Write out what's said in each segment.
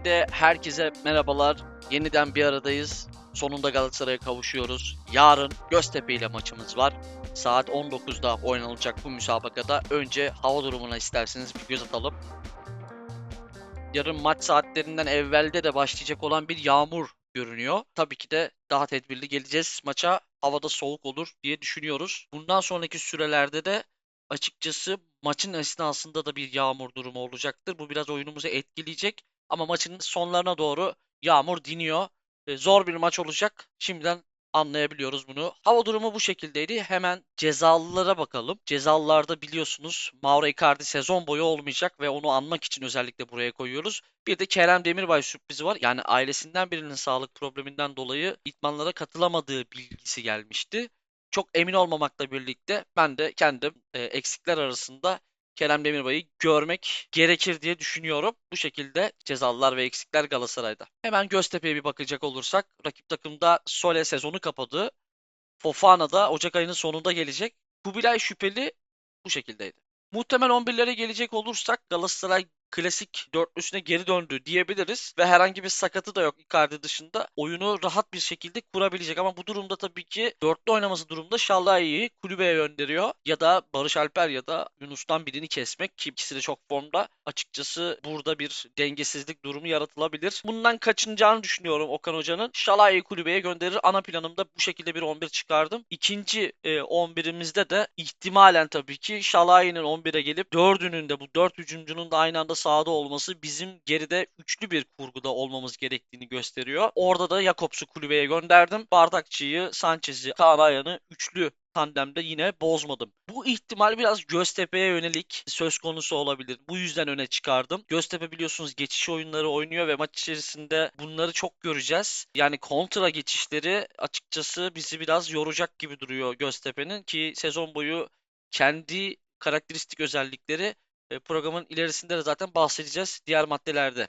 Matchday'de herkese merhabalar. Yeniden bir aradayız. Sonunda Galatasaray'a kavuşuyoruz. Yarın Göztepe ile maçımız var. Saat 19'da oynanacak bu müsabakada önce hava durumuna isterseniz bir göz atalım. Yarın maç saatlerinden evvelde de başlayacak olan bir yağmur görünüyor. Tabii ki de daha tedbirli geleceğiz maça. Havada soğuk olur diye düşünüyoruz. Bundan sonraki sürelerde de açıkçası maçın esnasında da bir yağmur durumu olacaktır. Bu biraz oyunumuzu etkileyecek. Ama maçın sonlarına doğru yağmur diniyor. Zor bir maç olacak. Şimdiden anlayabiliyoruz bunu. Hava durumu bu şekildeydi. Hemen cezalılara bakalım. Cezalılarda biliyorsunuz Mauro Icardi sezon boyu olmayacak ve onu anmak için özellikle buraya koyuyoruz. Bir de Kerem Demirbay sürprizi var. Yani ailesinden birinin sağlık probleminden dolayı itmanlara katılamadığı bilgisi gelmişti. Çok emin olmamakla birlikte ben de kendim e, eksikler arasında Kerem Demirbay'ı görmek gerekir diye düşünüyorum. Bu şekilde cezalılar ve eksikler Galatasaray'da. Hemen Göztepe'ye bir bakacak olursak rakip takımda Sole sezonu kapadı. Fofana da Ocak ayının sonunda gelecek. Kubilay şüpheli bu şekildeydi. Muhtemel 11'lere gelecek olursak Galatasaray klasik dörtlüsüne geri döndü diyebiliriz ve herhangi bir sakatı da yok Icardi dışında. Oyunu rahat bir şekilde kurabilecek ama bu durumda tabii ki dörtlü oynaması durumda Şallayi'yi kulübeye gönderiyor ya da Barış Alper ya da Yunus'tan birini kesmek ki ikisi de çok formda. Açıkçası burada bir dengesizlik durumu yaratılabilir. Bundan kaçınacağını düşünüyorum Okan Hoca'nın. Şalay'ı kulübeye gönderir. Ana planımda bu şekilde bir 11 çıkardım. İkinci e, 11'imizde de ihtimalen tabii ki Şalay'ın 11'e gelip dördünün de bu dört hücumcunun da aynı anda sahada olması bizim geride üçlü bir kurguda olmamız gerektiğini gösteriyor. Orada da Jakobs'u kulübeye gönderdim. Bardakçı'yı, Sanchez'i, Kaan Ayhan'ı üçlü tandemde yine bozmadım. Bu ihtimal biraz Göztepe'ye yönelik söz konusu olabilir. Bu yüzden öne çıkardım. Göztepe biliyorsunuz geçiş oyunları oynuyor ve maç içerisinde bunları çok göreceğiz. Yani kontra geçişleri açıkçası bizi biraz yoracak gibi duruyor Göztepe'nin ki sezon boyu kendi karakteristik özellikleri programın ilerisinde de zaten bahsedeceğiz diğer maddelerde.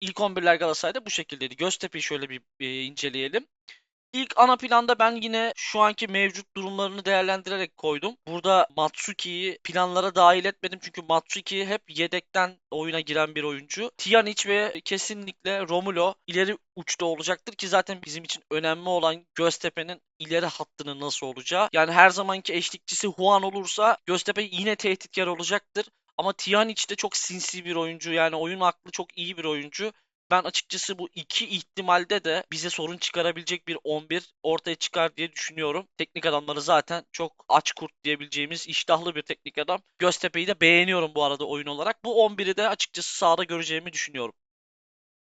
İlk 11'ler Galatasaray'da bu şekildeydi. Göztepe'yi şöyle bir e, inceleyelim. İlk ana planda ben yine şu anki mevcut durumlarını değerlendirerek koydum. Burada Matsuki'yi planlara dahil etmedim çünkü Matsuki hep yedekten oyuna giren bir oyuncu. Tijanic ve kesinlikle Romulo ileri uçta olacaktır ki zaten bizim için önemli olan Göztepe'nin ileri hattının nasıl olacağı. Yani her zamanki eşlikçisi Juan olursa Göztepe yine tehditkar olacaktır. Ama Tijanic de çok sinsi bir oyuncu. Yani oyun aklı çok iyi bir oyuncu. Ben açıkçası bu iki ihtimalde de bize sorun çıkarabilecek bir 11 ortaya çıkar diye düşünüyorum. Teknik adamları zaten çok aç kurt diyebileceğimiz iştahlı bir teknik adam. Göztepe'yi de beğeniyorum bu arada oyun olarak. Bu 11'i de açıkçası sahada göreceğimi düşünüyorum.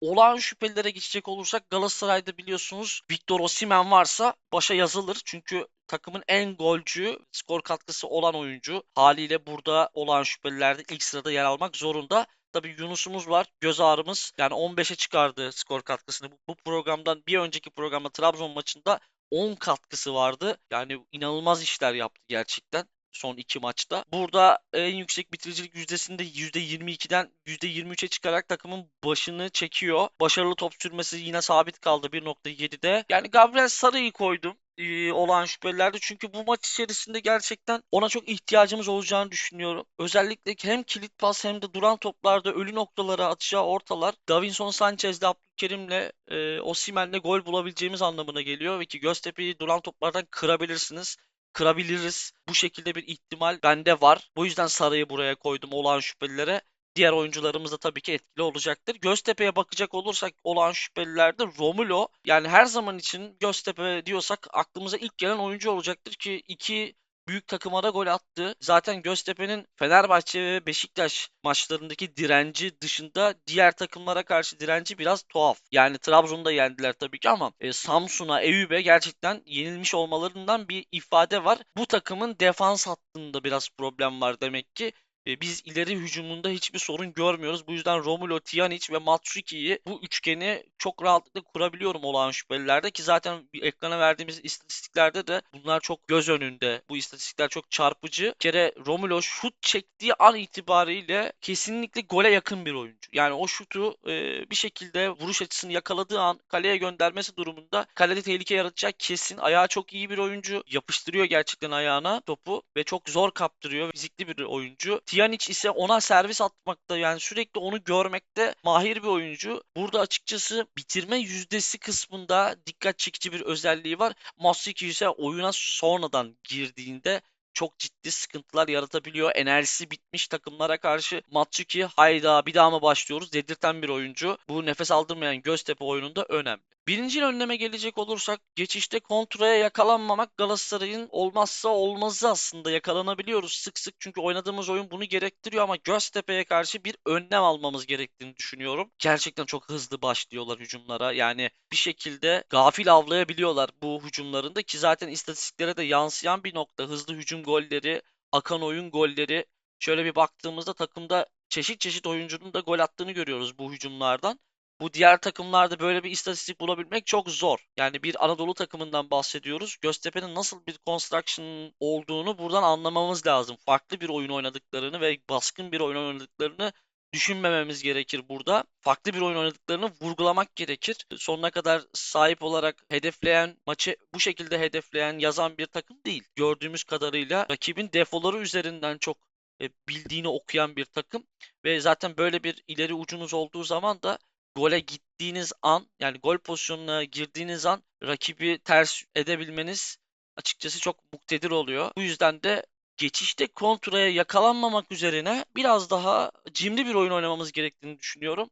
Olağan şüphelilere geçecek olursak Galatasaray'da biliyorsunuz Victor Osimhen varsa başa yazılır. Çünkü takımın en golcü, skor katkısı olan oyuncu. Haliyle burada olan şüphelilerde ilk sırada yer almak zorunda. Tabii Yunus'umuz var. Göz ağrımız. Yani 15'e çıkardı skor katkısını. Bu programdan bir önceki programda Trabzon maçında 10 katkısı vardı. Yani inanılmaz işler yaptı gerçekten son iki maçta. Burada en yüksek bitiricilik yüzdesinde %22'den %23'e çıkarak takımın başını çekiyor. Başarılı top sürmesi yine sabit kaldı 1.7'de. Yani Gabriel Sarı'yı koydum e, olan şüphelilerde. Çünkü bu maç içerisinde gerçekten ona çok ihtiyacımız olacağını düşünüyorum. Özellikle hem kilit pas hem de duran toplarda ölü noktalara atacağı ortalar Davinson Sanchez'le Abdülkerim'le e, Osimhen'le gol bulabileceğimiz anlamına geliyor ve ki Göztepe'yi duran toplardan kırabilirsiniz kırabiliriz. Bu şekilde bir ihtimal bende var. Bu yüzden Sarı'yı buraya koydum olağan şüphelilere. Diğer oyuncularımız da tabii ki etkili olacaktır. Göztepe'ye bakacak olursak olan şüphelilerde Romulo yani her zaman için Göztepe diyorsak aklımıza ilk gelen oyuncu olacaktır ki iki büyük takıma da gol attı. Zaten Göztepe'nin Fenerbahçe ve Beşiktaş maçlarındaki direnci dışında diğer takımlara karşı direnci biraz tuhaf. Yani Trabzon'da yendiler tabii ki ama e, Samsun'a, Eyüp'e gerçekten yenilmiş olmalarından bir ifade var. Bu takımın defans hattında biraz problem var demek ki biz ileri hücumunda hiçbir sorun görmüyoruz. Bu yüzden Romulo, Tijanic ve Matsuki'yi bu üçgeni çok rahatlıkla kurabiliyorum olağan şüphelilerde ki zaten ekrana verdiğimiz istatistiklerde de bunlar çok göz önünde. Bu istatistikler çok çarpıcı. Bir kere Romulo şut çektiği an itibariyle kesinlikle gole yakın bir oyuncu. Yani o şutu e, bir şekilde vuruş açısını yakaladığı an kaleye göndermesi durumunda kalede tehlike yaratacak kesin. Ayağı çok iyi bir oyuncu. Yapıştırıyor gerçekten ayağına topu ve çok zor kaptırıyor. Fizikli bir oyuncu. Tiyanic ise ona servis atmakta yani sürekli onu görmekte mahir bir oyuncu. Burada açıkçası bitirme yüzdesi kısmında dikkat çekici bir özelliği var. Matsuki ise oyuna sonradan girdiğinde çok ciddi sıkıntılar yaratabiliyor. Enerjisi bitmiş takımlara karşı Matsuki hayda bir daha mı başlıyoruz dedirten bir oyuncu. Bu nefes aldırmayan Göztepe oyununda önemli. Birinci önleme gelecek olursak geçişte kontraya yakalanmamak Galatasaray'ın olmazsa olmazı aslında yakalanabiliyoruz sık sık çünkü oynadığımız oyun bunu gerektiriyor ama Göztepe'ye karşı bir önlem almamız gerektiğini düşünüyorum. Gerçekten çok hızlı başlıyorlar hücumlara yani bir şekilde gafil avlayabiliyorlar bu hücumlarında ki zaten istatistiklere de yansıyan bir nokta hızlı hücum golleri, akan oyun golleri şöyle bir baktığımızda takımda çeşit çeşit oyuncunun da gol attığını görüyoruz bu hücumlardan. Bu diğer takımlarda böyle bir istatistik bulabilmek çok zor. Yani bir Anadolu takımından bahsediyoruz. Göztepe'nin nasıl bir construction olduğunu buradan anlamamız lazım. Farklı bir oyun oynadıklarını ve baskın bir oyun oynadıklarını düşünmememiz gerekir burada. Farklı bir oyun oynadıklarını vurgulamak gerekir. Sonuna kadar sahip olarak hedefleyen, maçı bu şekilde hedefleyen, yazan bir takım değil. Gördüğümüz kadarıyla rakibin defoları üzerinden çok e, bildiğini okuyan bir takım ve zaten böyle bir ileri ucunuz olduğu zaman da gole gittiğiniz an yani gol pozisyonuna girdiğiniz an rakibi ters edebilmeniz açıkçası çok muktedir oluyor. Bu yüzden de geçişte kontraya yakalanmamak üzerine biraz daha cimri bir oyun oynamamız gerektiğini düşünüyorum.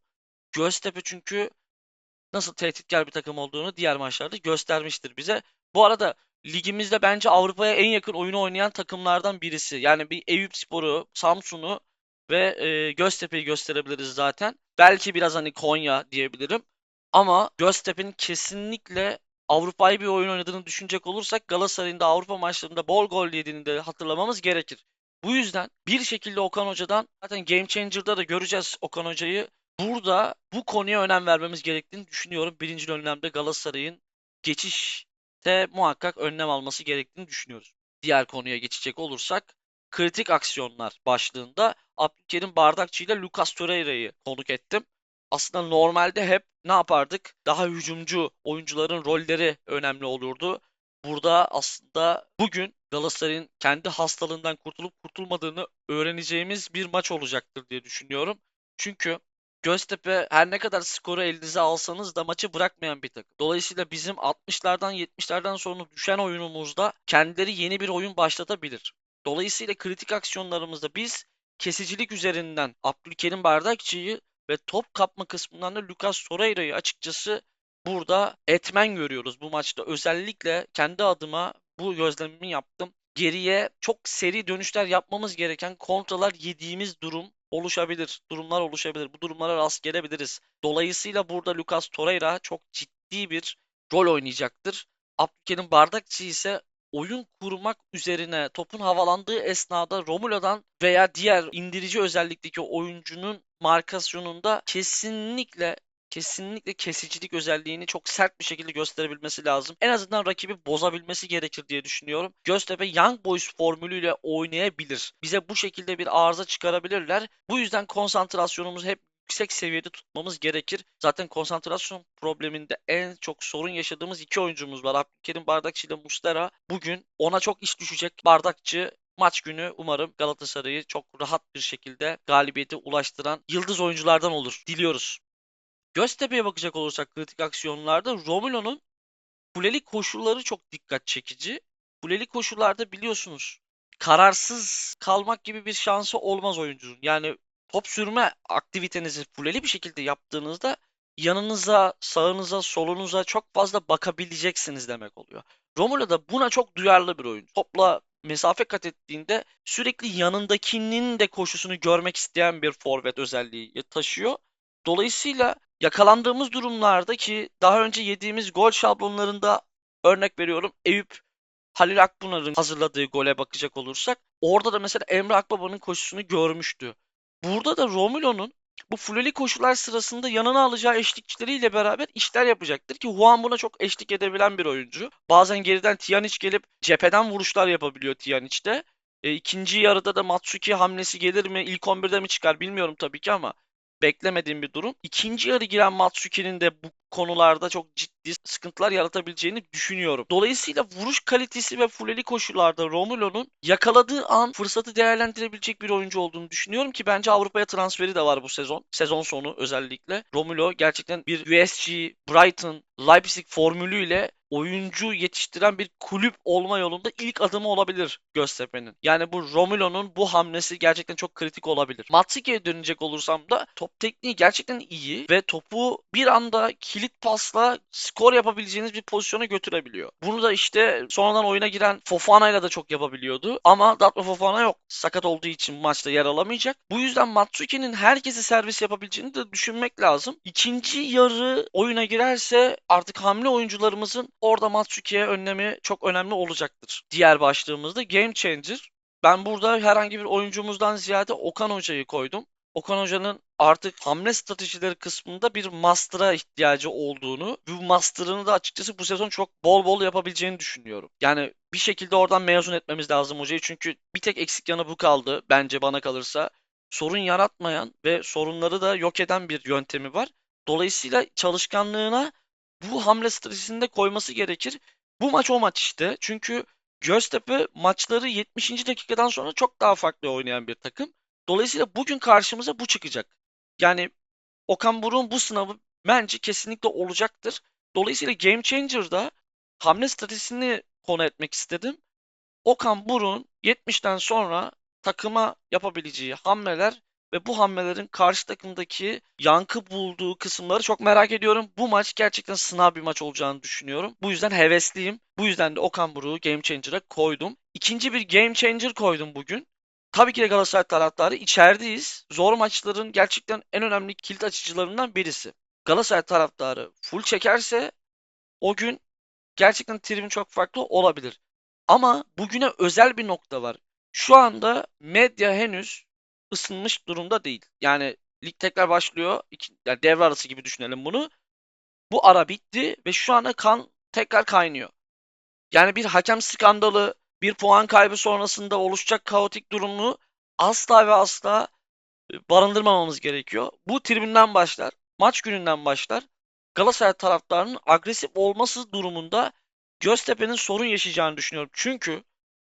Göztepe çünkü nasıl tehditkar bir takım olduğunu diğer maçlarda göstermiştir bize. Bu arada ligimizde bence Avrupa'ya en yakın oyunu oynayan takımlardan birisi. Yani bir Eyüpspor'u, Samsun'u ve e, Göztepe'yi gösterebiliriz zaten. Belki biraz hani Konya diyebilirim. Ama Göztepe'nin kesinlikle Avrupa'yı bir oyun oynadığını düşünecek olursak Galatasaray'ın da Avrupa maçlarında bol gol yediğini de hatırlamamız gerekir. Bu yüzden bir şekilde Okan Hoca'dan zaten Game Changer'da da göreceğiz Okan Hoca'yı. Burada bu konuya önem vermemiz gerektiğini düşünüyorum. Birinci önlemde Galatasaray'ın geçişte muhakkak önlem alması gerektiğini düşünüyoruz. Diğer konuya geçecek olursak kritik aksiyonlar başlığında Abdülkerim Bardakçı ile Lucas Torreira'yı konuk ettim. Aslında normalde hep ne yapardık? Daha hücumcu oyuncuların rolleri önemli olurdu. Burada aslında bugün Galatasaray'ın kendi hastalığından kurtulup kurtulmadığını öğreneceğimiz bir maç olacaktır diye düşünüyorum. Çünkü Göztepe her ne kadar skoru elinize alsanız da maçı bırakmayan bir takım. Dolayısıyla bizim 60'lardan 70'lerden sonra düşen oyunumuzda kendileri yeni bir oyun başlatabilir. Dolayısıyla kritik aksiyonlarımızda biz kesicilik üzerinden Abdülkerim Bardakçı'yı ve top kapma kısmından da Lucas Torreira'yı açıkçası burada etmen görüyoruz bu maçta. Özellikle kendi adıma bu gözlemimi yaptım. Geriye çok seri dönüşler yapmamız gereken kontralar yediğimiz durum oluşabilir. Durumlar oluşabilir. Bu durumlara rast gelebiliriz. Dolayısıyla burada Lucas Torreira çok ciddi bir rol oynayacaktır. Abdülkerim Bardakçı ise oyun kurmak üzerine topun havalandığı esnada Romulo'dan veya diğer indirici özellikteki oyuncunun markasyonunda kesinlikle kesinlikle kesicilik özelliğini çok sert bir şekilde gösterebilmesi lazım. En azından rakibi bozabilmesi gerekir diye düşünüyorum. Göztepe Young Boys formülüyle oynayabilir. Bize bu şekilde bir arıza çıkarabilirler. Bu yüzden konsantrasyonumuzu hep yüksek seviyede tutmamız gerekir. Zaten konsantrasyon probleminde en çok sorun yaşadığımız iki oyuncumuz var. Abdülkerim Bardakçı ile Mustera. Bugün ona çok iş düşecek. Bardakçı maç günü umarım Galatasaray'ı çok rahat bir şekilde galibiyete ulaştıran yıldız oyunculardan olur. Diliyoruz. Göztepe'ye bakacak olursak kritik aksiyonlarda Romulo'nun kuleli koşulları çok dikkat çekici. Kuleli koşullarda biliyorsunuz kararsız kalmak gibi bir şansı olmaz oyuncunun. Yani top sürme aktivitenizi fuleli bir şekilde yaptığınızda yanınıza, sağınıza, solunuza çok fazla bakabileceksiniz demek oluyor. Romulo da buna çok duyarlı bir oyuncu. Topla mesafe kat ettiğinde sürekli yanındakinin de koşusunu görmek isteyen bir forvet özelliği taşıyor. Dolayısıyla yakalandığımız durumlarda ki daha önce yediğimiz gol şablonlarında örnek veriyorum Eyüp Halil Akpınar'ın hazırladığı gole bakacak olursak orada da mesela Emre Akbaba'nın koşusunu görmüştü. Burada da Romulo'nun bu fuleli koşular sırasında yanına alacağı eşlikçileriyle beraber işler yapacaktır ki Juan buna çok eşlik edebilen bir oyuncu. Bazen geriden Tiyanic gelip cepheden vuruşlar yapabiliyor Tiyanic'te. E, ikinci yarıda da Matsuki hamlesi gelir mi? İlk 11'de mi çıkar bilmiyorum tabii ki ama beklemediğim bir durum. İkinci yarı giren Matsuki'nin de bu konularda çok ciddi sıkıntılar yaratabileceğini düşünüyorum. Dolayısıyla vuruş kalitesi ve fuleli koşullarda Romulo'nun yakaladığı an fırsatı değerlendirebilecek bir oyuncu olduğunu düşünüyorum ki bence Avrupa'ya transferi de var bu sezon. Sezon sonu özellikle. Romulo gerçekten bir USG, Brighton, Leipzig formülüyle oyuncu yetiştiren bir kulüp olma yolunda ilk adımı olabilir Göztepe'nin. Yani bu Romulo'nun bu hamlesi gerçekten çok kritik olabilir. Matsuki'ye dönecek olursam da top tekniği gerçekten iyi ve topu bir anda kilit pasla skor yapabileceğiniz bir pozisyona götürebiliyor. Bunu da işte sonradan oyuna giren Fofana'yla da çok yapabiliyordu. Ama Datro Fofana yok. Sakat olduğu için maçta yer alamayacak. Bu yüzden Matsuki'nin herkesi servis yapabileceğini de düşünmek lazım. İkinci yarı oyuna girerse artık hamle oyuncularımızın orada Matsuki'ye önlemi çok önemli olacaktır. Diğer başlığımızda Game Changer. Ben burada herhangi bir oyuncumuzdan ziyade Okan Hoca'yı koydum. Okan Hoca'nın artık hamle stratejileri kısmında bir master'a ihtiyacı olduğunu, bu master'ını da açıkçası bu sezon çok bol bol yapabileceğini düşünüyorum. Yani bir şekilde oradan mezun etmemiz lazım hocayı çünkü bir tek eksik yanı bu kaldı bence bana kalırsa. Sorun yaratmayan ve sorunları da yok eden bir yöntemi var. Dolayısıyla çalışkanlığına bu hamle stratejisinde koyması gerekir. Bu maç o maç işte. Çünkü Göztepe maçları 70. dakikadan sonra çok daha farklı oynayan bir takım. Dolayısıyla bugün karşımıza bu çıkacak. Yani Okan Buruk'un bu sınavı bence kesinlikle olacaktır. Dolayısıyla Game Changer'da hamle stratejisini konu etmek istedim. Okan Buruk'un 70'ten sonra takıma yapabileceği hamleler ve bu hamlelerin karşı takımdaki yankı bulduğu kısımları çok merak ediyorum. Bu maç gerçekten sınav bir maç olacağını düşünüyorum. Bu yüzden hevesliyim. Bu yüzden de Okan Buruk'u Game Changer'a koydum. İkinci bir Game Changer koydum bugün. Tabii ki de Galatasaray taraftarı içerideyiz. Zor maçların gerçekten en önemli kilit açıcılarından birisi. Galatasaray taraftarı full çekerse o gün gerçekten tribün çok farklı olabilir. Ama bugüne özel bir nokta var. Şu anda medya henüz ısınmış durumda değil. Yani lig tekrar başlıyor. İki, yani devre arası gibi düşünelim bunu. Bu ara bitti ve şu anda kan tekrar kaynıyor. Yani bir hakem skandalı, bir puan kaybı sonrasında oluşacak kaotik durumu asla ve asla e, barındırmamamız gerekiyor. Bu tribünden başlar, maç gününden başlar. Galatasaray taraftarının agresif olması durumunda Göztepe'nin sorun yaşayacağını düşünüyorum. Çünkü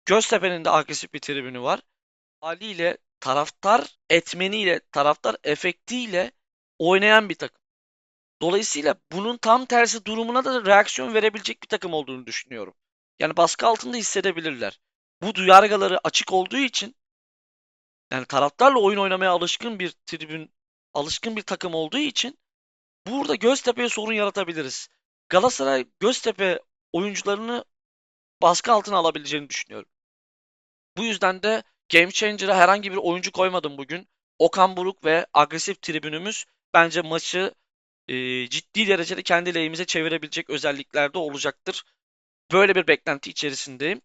Göztepe'nin de agresif bir tribünü var. Haliyle taraftar etmeniyle, taraftar efektiyle oynayan bir takım. Dolayısıyla bunun tam tersi durumuna da reaksiyon verebilecek bir takım olduğunu düşünüyorum. Yani baskı altında hissedebilirler. Bu duyargaları açık olduğu için yani taraftarla oyun oynamaya alışkın bir tribün, alışkın bir takım olduğu için burada Göztepe'ye sorun yaratabiliriz. Galatasaray Göztepe oyuncularını baskı altına alabileceğini düşünüyorum. Bu yüzden de Game Changer'a herhangi bir oyuncu koymadım bugün. Okan Buruk ve agresif tribünümüz bence maçı e, ciddi derecede kendi lehimize çevirebilecek özelliklerde olacaktır. Böyle bir beklenti içerisindeyim.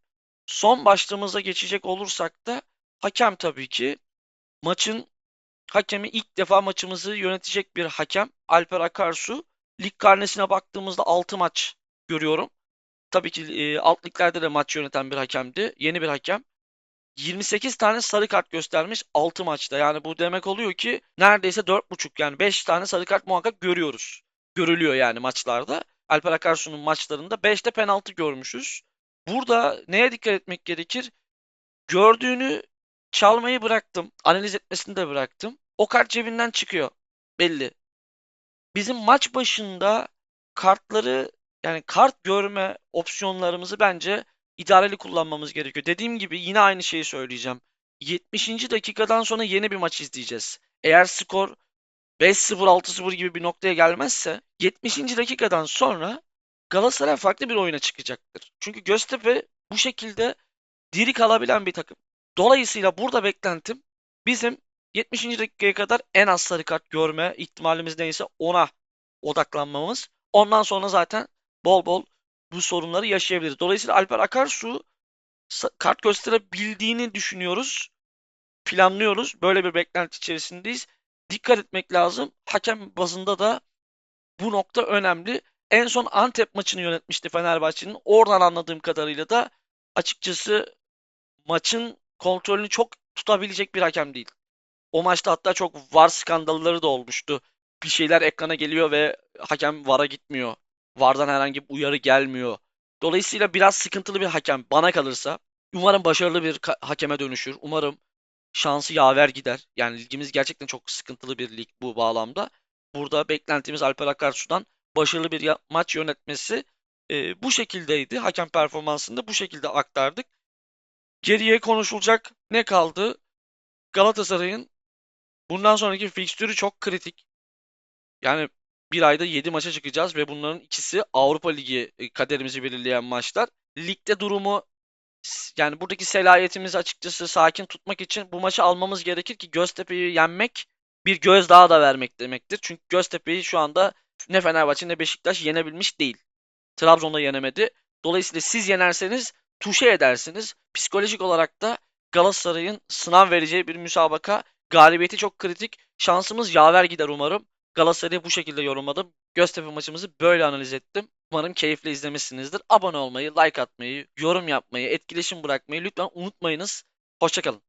Son başlığımıza geçecek olursak da hakem tabii ki maçın hakemi ilk defa maçımızı yönetecek bir hakem Alper Akarsu. Lig karnesine baktığımızda 6 maç görüyorum. Tabii ki e, alt liglerde de maç yöneten bir hakemdi. Yeni bir hakem. 28 tane sarı kart göstermiş 6 maçta. Yani bu demek oluyor ki neredeyse 4,5 yani 5 tane sarı kart muhakkak görüyoruz. Görülüyor yani maçlarda. Alper Akarsu'nun maçlarında 5'te penaltı görmüşüz. Burada neye dikkat etmek gerekir? Gördüğünü çalmayı bıraktım. Analiz etmesini de bıraktım. O kart cebinden çıkıyor. Belli. Bizim maç başında kartları yani kart görme opsiyonlarımızı bence idareli kullanmamız gerekiyor. Dediğim gibi yine aynı şeyi söyleyeceğim. 70. dakikadan sonra yeni bir maç izleyeceğiz. Eğer skor 5-0 6-0 gibi bir noktaya gelmezse 70. dakikadan sonra Galatasaray farklı bir oyuna çıkacaktır. Çünkü Göztepe bu şekilde diri kalabilen bir takım. Dolayısıyla burada beklentim bizim 70. dakikaya kadar en az sarı kart görme ihtimalimiz neyse ona odaklanmamız. Ondan sonra zaten bol bol bu sorunları yaşayabiliriz. Dolayısıyla Alper Akarsu kart gösterebildiğini düşünüyoruz. Planlıyoruz. Böyle bir beklenti içerisindeyiz. Dikkat etmek lazım. Hakem bazında da bu nokta önemli. En son Antep maçını yönetmişti Fenerbahçe'nin. Oradan anladığım kadarıyla da açıkçası maçın kontrolünü çok tutabilecek bir hakem değil. O maçta hatta çok VAR skandalları da olmuştu. Bir şeyler ekrana geliyor ve hakem VAR'a gitmiyor. VAR'dan herhangi bir uyarı gelmiyor. Dolayısıyla biraz sıkıntılı bir hakem bana kalırsa. Umarım başarılı bir hakeme dönüşür. Umarım şansı yaver gider. Yani ligimiz gerçekten çok sıkıntılı bir lig bu bağlamda. Burada beklentimiz Alper Akarsu'dan başarılı bir maç yönetmesi e, bu şekildeydi. Hakem performansını da bu şekilde aktardık. Geriye konuşulacak ne kaldı? Galatasaray'ın bundan sonraki fikstürü çok kritik. Yani bir ayda 7 maça çıkacağız ve bunların ikisi Avrupa Ligi e, kaderimizi belirleyen maçlar. Ligde durumu yani buradaki selayetimizi açıkçası sakin tutmak için bu maçı almamız gerekir ki Göztepe'yi yenmek bir gözdağı da vermek demektir. Çünkü Göztepe'yi şu anda ne Fenerbahçe ne Beşiktaş yenebilmiş değil. Trabzon'da yenemedi. Dolayısıyla siz yenerseniz tuşe edersiniz. Psikolojik olarak da Galatasaray'ın sınav vereceği bir müsabaka. Galibiyeti çok kritik. Şansımız yaver gider umarım. Galatasaray'ı bu şekilde yorumladım. Göztepe maçımızı böyle analiz ettim. Umarım keyifle izlemişsinizdir. Abone olmayı, like atmayı, yorum yapmayı, etkileşim bırakmayı lütfen unutmayınız. Hoşçakalın.